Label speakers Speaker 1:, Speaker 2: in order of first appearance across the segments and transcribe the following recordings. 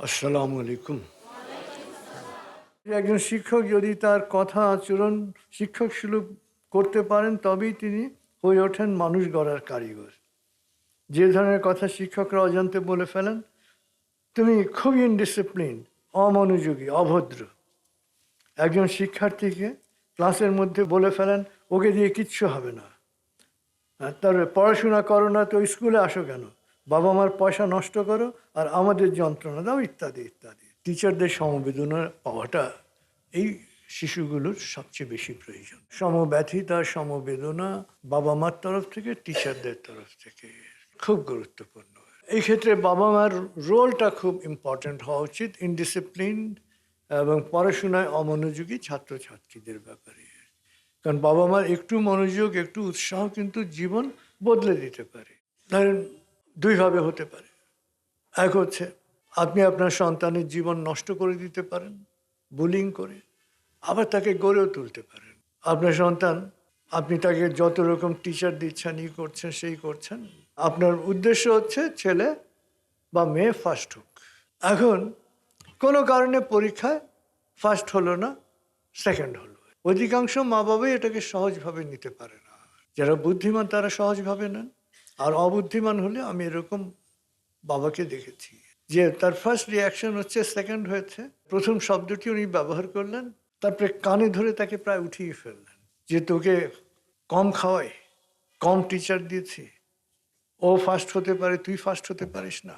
Speaker 1: আসসালামু আলাইকুম। একজন শিক্ষক যদি তার কথা আচরণ শিক্ষক সুলভ করতে পারেন, তবেই তিনি হয়ে ওঠেন মানুষ গড়ার কারিগর। যে ধরনের কথা শিক্ষকরা অজান্তে বলে ফেলেন, তুমি খুবই ইনডিসিপ্লিন অমনোযোগী, অভদ্র। একজন শিক্ষার্থীকে ক্লাসের মধ্যে বলে ফেলেন, ওকে দিয়ে কিচ্ছু হবে না। তার পড়াশোনা করো না, তো স্কুলে আসো কেন? বাবা মার পয়সা নষ্ট করো আর আমাদের যন্ত্রণা দাও, ইত্যাদি ইত্যাদি। টিচারদের সমবেদনা পাওয়াটা এই শিশুগুলোর সবচেয়ে বেশি প্রয়োজন। সমব্যথিতা, সমবেদনা বাবা মার তরফ থেকে টিচারদের তরফ থেকে খুব গুরুত্বপূর্ণ। এই ক্ষেত্রে বাবা মার রোলটা খুব ইম্পর্ট্যান্ট হওয়া উচিত ইনডিসিপ্লিন এবং পড়াশোনায় অমনোযোগী ছাত্রছাত্রীদের ব্যাপারে। কারণ বাবা মার একটু মনোযোগ, একটু উৎসাহ কিন্তু জীবন বদলে দিতে পারে। ধরেন দুইভাবে হতে পারে। এক হচ্ছে আপনি আপনার সন্তানের জীবন নষ্ট করে দিতে পারেন বুলিং করে, আবার তাকে গড়েও তুলতে পারেন। আপনার সন্তান, আপনি তাকে যত রকম টিচার দিচ্ছেন, ই করছেন, সেই করছেন, আপনার উদ্দেশ্য হচ্ছে ছেলে বা মেয়ে ফার্স্ট হোক। এখন কোনো কারণে পরীক্ষায় ফার্স্ট হলো না সেকেন্ড হলো। অধিকাংশ মা বাবাই এটাকে সহজভাবে নিতে পারে না। যারা বুদ্ধিমান তারা সহজভাবে নেন। আর অবুদ্ধিমান হলে আমি এরকম বাবাকে দেখেছি। যে তার ফার্স্ট রিয়াকশন হচ্ছে সেকেন্ড হয়েছে। প্রথম শব্দটি উনি ব্যবহার করলেন, তারপরে কানে ধরে তাকে প্রায় উঠিয়ে ফেললেন যে তোকে কম খাওয়াই, কম টিচার দিয়েছি। ও ফার্স্ট হতে পারে, তুই ফার্স্ট হতে পারিস না।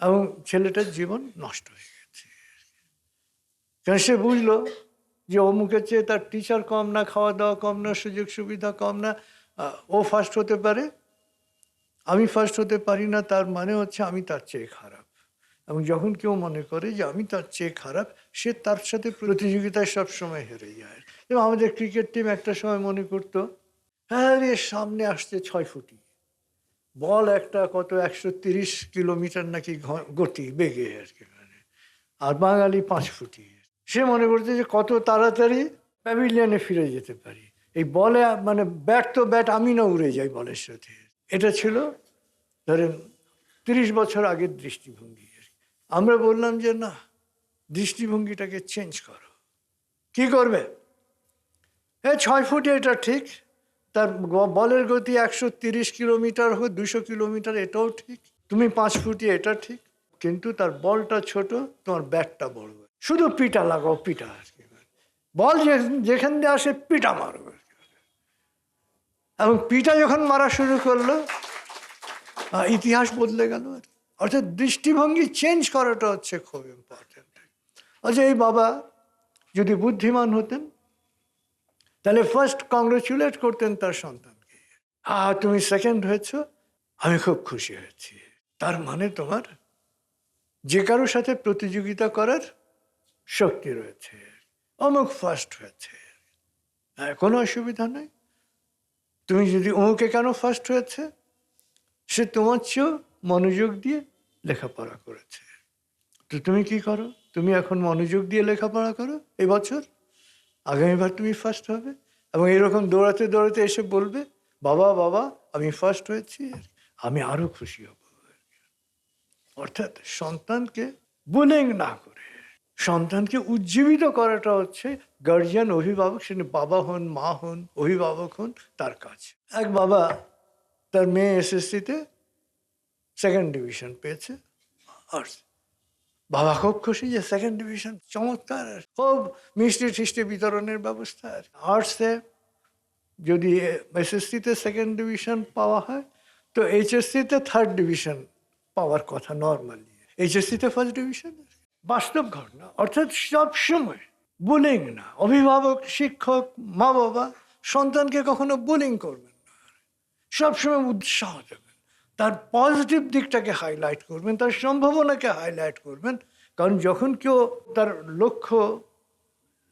Speaker 1: এবং ছেলেটার জীবন নষ্ট হয়ে গেছে। কারণ সে বুঝলো যে অমুকের চেয়ে তার টিচার কম না, খাওয়া দাওয়া কম না সুযোগ সুবিধা কম না ও ফার্স্ট হতে পারে আমি ফার্স্ট হতে পারি না, তার মানে হচ্ছে আমি তার চেয়ে খারাপ। এবং যখন কেউ মনে করে যে আমি তার চেয়ে খারাপ, সে তার সাথে প্রতিযোগিতায় সবসময় হেরে যায়। এবং আমাদের ক্রিকেট টিম একটা সময় মনে করতো হ্যাঁ রে, সামনে আসছে ছয় ফুটি। বল একটা কত, একশো তিরিশ কিলোমিটার নাকি গতি, বেগে আর কি মানে। আর বাঙালি পাঁচ ফুটি। সে মনে করছে যে কত তাড়াতাড়ি প্যাভিলিয়নে ফিরে যেতে পারি। এই বলে মানে ব্যাট তো ব্যাট আমি না উড়ে যাই বলের সাথে। এটা ছিল ধরেন তিরিশ বছর আগের দৃষ্টিভঙ্গি। আমরা বললাম যে, না, দৃষ্টিভঙ্গিটাকে চেঞ্জ করো কি করবে এ, ছয় ফুটে এটা ঠিক, তার বলের গতি একশো তিরিশ কিলোমিটার হোক, দুশো কিলোমিটার, এটাও ঠিক তুমি পাঁচ ফুটি এটা ঠিক, কিন্তু তার বলটা ছোট, তোমার ব্যাটটা বড় শুধু পিটা লাগাও, পিটা আর কি বল যেখান দিয়ে আসে, পিটা মারো আর কি। এবং পিটা যখন মারা শুরু করল ইতিহাস বদলে গেল। আর। অর্থাৎ দৃষ্টিভঙ্গি চেঞ্জ করাটা হচ্ছে খুব ইম্পর্টেন্ট আচ্ছা এই বাবা যদি বুদ্ধিমান হতেন তাহলে ফার্স্ট কংগ্রেচুলেট করতেন তার সন্তানকে। আ তুমি সেকেন্ড হয়েছ আমি খুব খুশি হয়েছি। তার মানে তোমার যে কারোর সাথে প্রতিযোগিতা করার শক্তি রয়েছে। অমুক ফার্স্ট হয়েছে। হ্যাঁ, কোনো অসুবিধা নেই। তুমি যদি অমুকে কেন ফার্স্ট হয়েছে? সে তোমার চেয়েও মনোযোগ দিয়ে লেখাপড়া করেছে। তো তুমি কি করো? তুমি এখন মনোযোগ দিয়ে লেখাপড়া করো এবছর আগামীবার তুমি ফার্স্ট হবে? এবং এরকম দৌড়াতে দৌড়াতে এসে বলবে, বাবা বাবা, আমি ফার্স্ট হয়েছি, আমি আরও খুশি হব। অর্থাৎ সন্তানকে বুলিং না করে, সন্তানকে উজ্জীবিত করাটা হচ্ছে গার্জিয়ান অভিভাবক, সে বাবা হন, মা হন, অভিভাবক হন, তার কাজ। এক বাবা, তার মেয়ে এসএসসিতে সেকেন্ড ডিভিশন পেয়েছে আর বাবা খুব খুশি যে সেকেন্ড ডিভিশন চমৎকার, খুব মিষ্টি টিষ্টি বিতরণের ব্যবস্থা। আর্টসে যদি এসএসসিতে সেকেন্ড ডিভিশন পাওয়া হয়, তো এইচএসসিতে থার্ড ডিভিশন পাওয়ার কথা নর্মালি এইচএসসিতে ফার্স্ট ডিভিশন বাস্তব ঘটনা, অর্থাৎ সব সময় বুলিং না অভিভাবক, শিক্ষক মা বাবা সন্তানকে কখনো বুলিং করবেন না। সবসময় উৎসাহ দেবেন। তার পজিটিভ দিকটাকে হাইলাইট করবেন, তার সম্ভাবনাকে হাইলাইট করবেন। কারণ যখন কেউ তার লক্ষ্য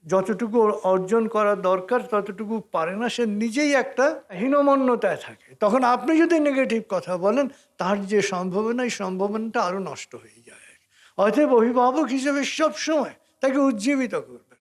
Speaker 1: যতটুকু অর্জন করা দরকার, ততটুকু পারে না, সে নিজেই একটা হীনমন্যতায় থাকে। তখন আপনি যদি নেগেটিভ কথা বলেন, তার যে সম্ভাবনা, এই সম্ভাবনাটা আরও নষ্ট হয়ে যায়। অতএব অভিভাবক হিসেবে সবসময় তাকে উজ্জীবিত করবে